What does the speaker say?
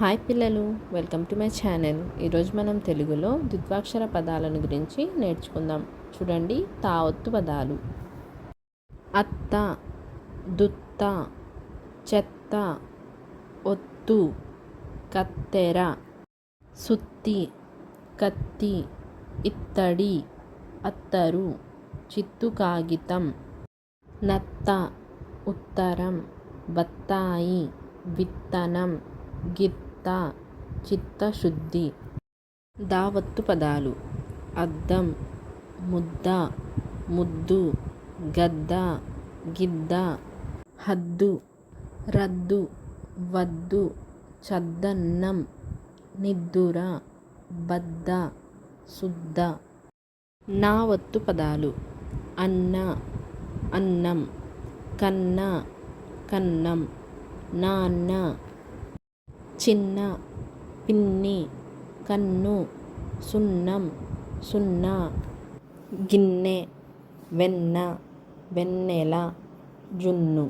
Hi పిల్లలు welcome to my channel. ఈరోజు మనం తెలుగులో ద్విత్వాక్షర పదాలను గురించి నేర్చుకుందాం. చూడండి తావత్తు పదాలు. అత్త దుత్త చెత్త ఒత్తు కత్తెర సుత్తి కత్తి ఇత్తడి అత్తరు చిత్తు కాగితం నత్త ఉత్తరం బత్తాయి విత్తనం గిత్త చిత్తశుద్ధి దావత్తు పదాలు. అద్దం ముద్ద ముద్దు గద్ద గిద్ద హద్దు రద్దు వద్దు చద్దన్నం నిద్దుర బద్ద శుద్ధ నా వత్తు పదాలు. అన్న అన్నం కన్న కన్నం నాన్న చిన్న పిన్ని కన్ను సున్నం సున్నా గిన్నె వెన్న వెన్నెల జున్ను.